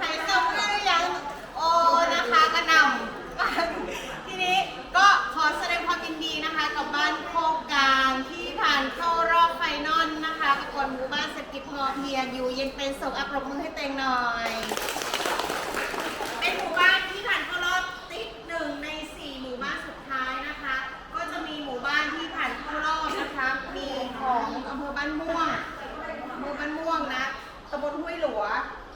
หายเศร้าเมื่อยัง โอ้นะคะกระหนำทีนี้ก็ขอแสดงความยินดีนะคะ กับบ้านโคกกลางที่ผ่านเข้ารอบไฟนอลนะคะประกวดหมู่บ้านเศรษฐกิจพอเพียงอยู่เย็นเป็นสุขอัปรบมือให้เตงหน่อย เป็นหมู่บ้านที่ผ่านเข้ารอบติดหนึ่งในสี่หมู่บ้านสุดท้ายนะคะ ก็จะมีหมู่บ้านที่ผ่านเข้ารอบนะคะ มีของอำเภอบ้านม่วงอำเภอบ้านม่วงนะ ตำบลห้วยหลว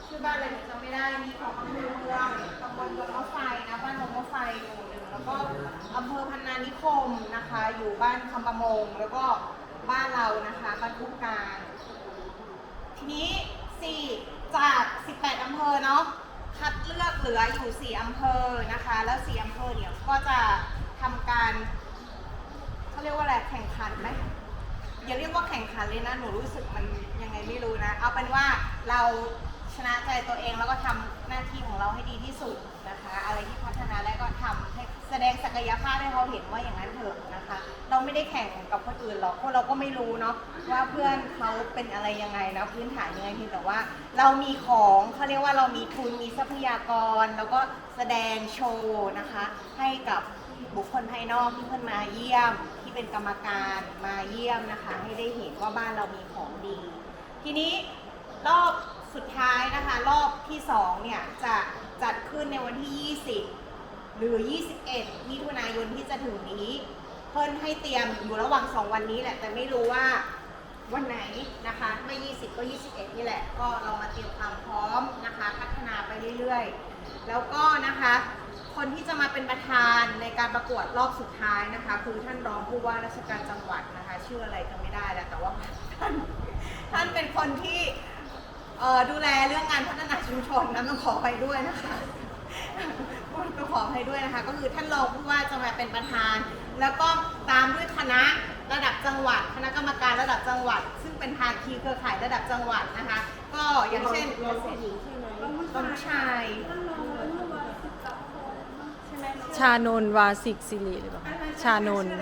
ชื่อบ้านอะไรหนูจำไม่ได้ มีของอำเภอเมืองตำบลลงมะไฟนะ บ้านลงมะไฟหมู่หนึ่งแล้วก็อำเภอพันนานิคมนะคะ อยู่บ้านคำประมง แล้วก็บ้านเรานะคะบ้านทุกการทีนี้4จาก 18อำเภอเนาะ คัดเลือกเหลืออยู่ 4อำเภอนะคะ แล้ว4อำเภอเนี่ยก็จะทำการเขาเรียกว่าอะไรแข่งขันไหม อย่าเรียกว่าแข่งขันเลยนะหนูรู้สึกมันยังไงไม่รู้นะ เอาเป็นว่าเราชนะใจตัวเองแล้วก็ทำหน้าที่ของเราให้ดีที่สุดนะคะ อะไรที่พัฒนาได้ก็ทำให้แสดงศักยภาพให้เขาเห็นว่าอย่างนั้นเถอะนะคะ เราไม่ได้แข่งกับคนอื่นหรอกเพราะเราก็ไม่รู้เนาะว่าเพื่อนเขาเป็นอะไรยังไงนะพื้นฐานยังไงเพียงแต่ว่า เรามีของเขาเรียกว่าเรามีทุนมีทรัพยากร แล้วก็แสดงโชว์นะคะ ให้กับบุคคลภายนอกที่เพิ่อนมาเยี่ยม เป็นกรรมการมาเยี่ยมนะคะ ให้ได้เห็นว่าบ้านเรามีของดี ทีนี้รอบสุดท้ายนะคะ รอบที่สองเนี่ยจะจัดขึ้นในวันที่ 20 หรือ 21 มิถุนายนที่จะถึงนี้ เพิ่นให้เตรียมอยู่ระหว่าง 2 วันนี้แหละ แต่ไม่รู้ว่าวันไหนนะคะไม่20 ก็ 21 นี่แหละ ก็เรามาเตรียมความพร้อมนะคะ พัฒนาไปเรื่อยๆ แล้วก็นะคะ คนที่จะมาเป็นประธานในการประกวดรอบสุดท้ายนะคะ คือท่านรองผู้ว่าราชการจังหวัดนะคะ ชื่ออะไรก็ไม่ได้แล้วแต่ว่าท่านท่านเป็นคนที่เอ่อดูแลเรื่องงานพัฒนาชุมชนนะต้องขอไปด้วยนะคะต้องขอให้ด้วยนะคะ ก็คือท่านรองผู้ว่าจะมาเป็นประธาน แล้วก็ตามด้วยคณะระดับจังหวัด คณะกรรมการระดับจังหวัด ซึ่งเป็นภาคีเครือข่ายระดับจังหวัดนะคะ ก็อย่างเช่นเกษตรหญิงใช่ไหมต้องชาย ชานนท์วาสิกสิริหรือเปล่าคะชานนท์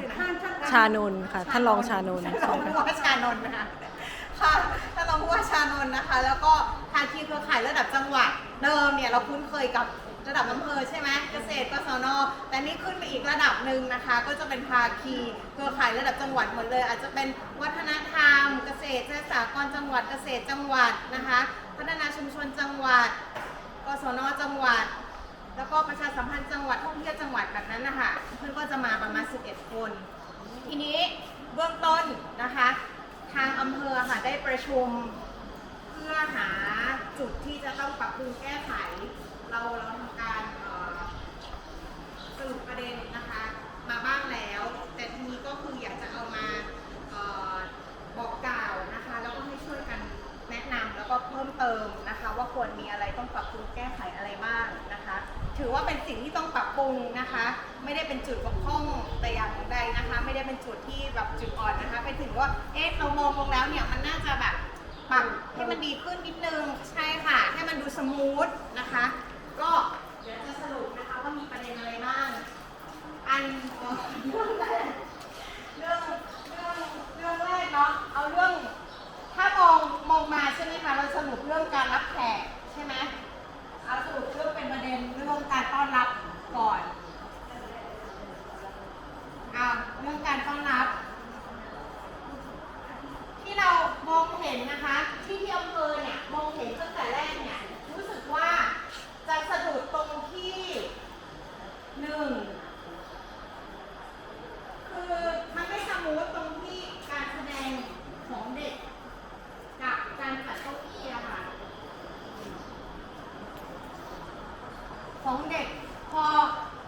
ชานนท์ค่ะ ท่านรองชานนท์ท่านรองผู้ว่าชานนท์นะคะค่ะท่านรองผู้ว่าชานนท์นะคะ แล้วก็ภาคีเครือข่ายระดับจังหวัดเดิมเนี่ยเราคุ้นเคยกับระดับอำเภอใช่ไหมเกษตรกศนแต่นี่ขึ้นไปอีกระดับหนึ่งนะคะ ก็จะเป็นภาคีเครือข่ายระดับจังหวัดหมดเลย อาจจะเป็นวัฒนธรรม เกษตรสากรจังหวัดเกษตรจังหวัดนะคะ พัฒนาชุมชนจังหวัดกศนจังหวัด แล้วก็ประชาสัมพันธ์จังหวัดท่องเที่ยวจังหวัดแบบนั้นนะคะเพื่อนก็จะมาประมาณ 11 คน ทีนี้เบื้องต้นนะคะ ทางอำเภอค่ะได้ประชุมเพื่อหาจุดที่จะต้องปรับปรุงแก้ไข เราเราทำการสรุปประเด็นนะคะ มาบ้างแล้ว แต่ทีนี้ก็คืออยากจะเอามาออบอกกล่าวนะคะ แล้วก็ให้ช่วยกันแนะนำแล้วก็เพิ่มเติมนะคะ ว่าควรมีอะไรต้องปรับปรุงแก้ไข ถือว่าเป็นสิ่งที่ต้องปรับปรุงนะคะ ไม่ได้เป็นจุดบกพร่องแต่อย่างใดนะคะ ไม่ได้เป็นจุดที่แบบจุดอ่อนนะคะ เป็นถึงว่าเอ๊ะเรามองลงแล้วเนี่ยมันน่าจะแบบปรับให้มันดีขึ้นนิดนึงใช่ค่ะ ให้มันดูสมูทนะคะ ก็เดี๋ยวจะสรุปนะคะว่ามีประเด็นอะไรบ้างอันเรื่องแรกเรื่องเรื่องเรื่องแรกเนาะเอาเรื่องถ้ามองมองมาใช่ไหมคะเราสรุปเรื่องการรับแขกใช่ไหมเอาสรุปเรื่องเป็นประเด็นเรื่องการต้อนรับก่อนอ่าเรื่องการต้อนรับ ที่เรามองเห็นนะคะ ที่ที่อำเภอเนี่ยมองเห็นตั้งแต่แรกเนี่ยรู้สึกว่าจะสะดุดตรงที่หนึ่งคือมันไม่สมูทตรงที่การแสดงของเด็ก กับการขัดเก้าอี้อะค่ะ ของเด็กพอ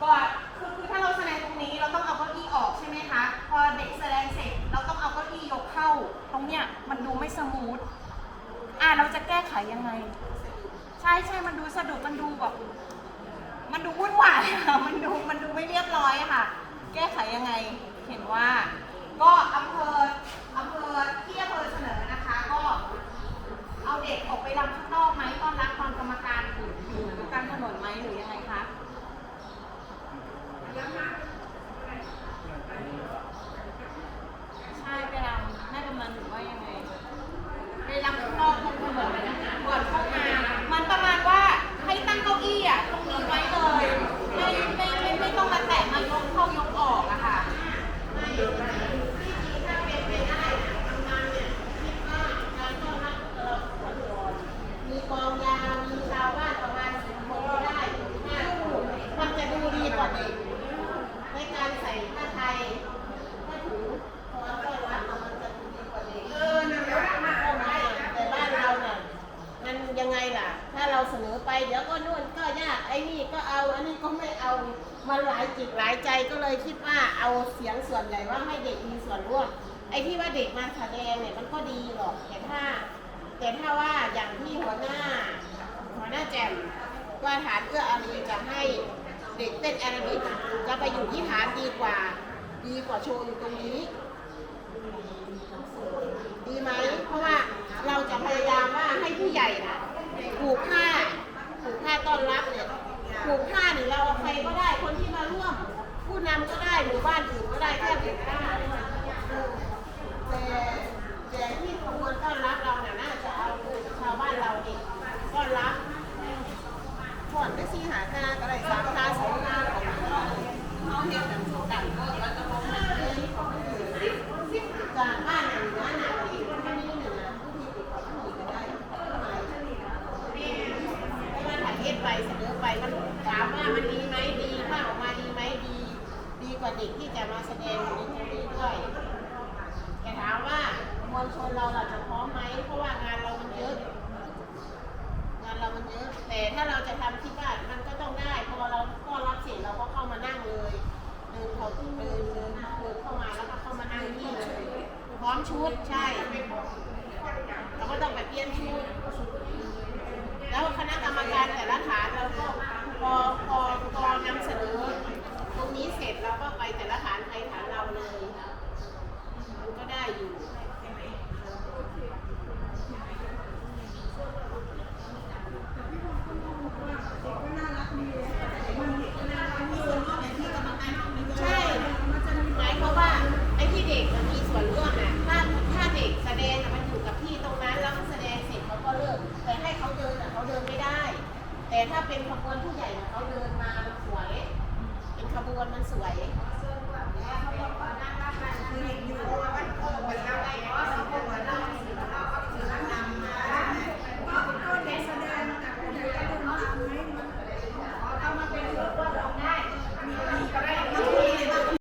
ก่อนคือคือถ้าเราแสดงตรงนี้เราต้องเอาเก้าอี้ออกใช่ไหมคะ พอเด็กแสดงเสร็จเราต้องเอาเก้าอี้ยกเข้า ตรงเนี้ยมันดูไม่สมูทอะเราจะแก้ไข ยังไง ใช่ใช่มันดูสะดุดมันดูแบบ มันดูวุ่นวายอะมันดูมันดูไม่เรียบร้อยอะค่ะ แก้ไขยังไง เห็นว่า ก็อำเภออำเภอที่อำเภอเสนอนะคะ ก็ เอาเด็กออกไปรำข้างนอกไหมต้อนรับตอนกรรมการอยู่อยู่กลางถนนไหมหรือยังไงคะใช่ไปรำแม่กำนันหรือว่ายังไง ใจก็เลยคิดว่าเอาเสียงส่วนใหญ่ว่าให้เด็กมีส่วนร่วม ไอ้ที่ว่าเด็กมาแสดงเนี่ยมันก็ดีหรอกแต่ถ้า แต่ถ้าว่าอย่างที่หัวหน้า หัวหน้าแจมว่าฐานเอื้ออารีจะให้เด็กเต้นแอโรบิกจะไปอยู่ที่ฐานดีกว่า ดีกว่าโชว์อยู่ตรงนี้ ดีไหมเพราะว่าเราจะพยายามว่าให้ผู้ใหญ่นะผูกผ้าผูกผ้าต้อนรับเนี่ยผูกผ้าเนี่ยเราเอาใครก็ได้ คนที่มาร่วม ผู้นำก็ได้หมู่บ้านอื่นก็ได้แค่ผูกผ้าแต่แต่ที่ขบวนต้อนรับเราเนี่ยน่าจะเอาชาวบ้านเราเองต้อนรับก่ อนได้ซีหาคาก็ได้สามคาสองคาของเราเขาเห็นแบบต่างๆแล้วก็มองหาเลยจากบ้านหนึ่งนะหนาที่แค่นี้หนึ่งนะผู้ที่ติดต่อผู้หญิงก็ได้ทำไมเพราะว่าถ่ายเทศไปเสนอไปมันถามว่ามันดีไหมดีภาพออกมาดีไหมดี ดีกว่าเด็กที่จะมาแสดงอยู่ในตรงนี้ด้วยแต่ถามว่ามวลชนเราเราจะพร้อมไหมเพราะว่างานเรามันเยอะงานเรามันเยอะแต่ถ้าเรา เดินเขาเดินเดินเดินเข้ามาแล้วก็เข้ามานั่งที่เลยพร้อมชุดใช่ เราก็ต้องไปเปลี่ยนชุด แล้วคณะกรรมการแต่ละฐานเราก็พอพอพอนำเสนอ ตรงนี้เสร็จเราก็ไปแต่ละฐานใครฐานเราเลย มันก็ได้อยู่ ใช่หมายความว่าไอ้ที่เด็กมันมีส่วนร่วมอะถ้าถ้าเด็กแสดงอะมันอยู่กับที่ตรงนั้นแล้วมันแสดงเสร็จเขาก็เลิก แต่ให้เขาเดินอะเขาเดินไม่ได้ แต่ถ้าเป็นขบวนผู้ใหญ่อะเขาเดินมามันสวย เป็นขบวนมันสวย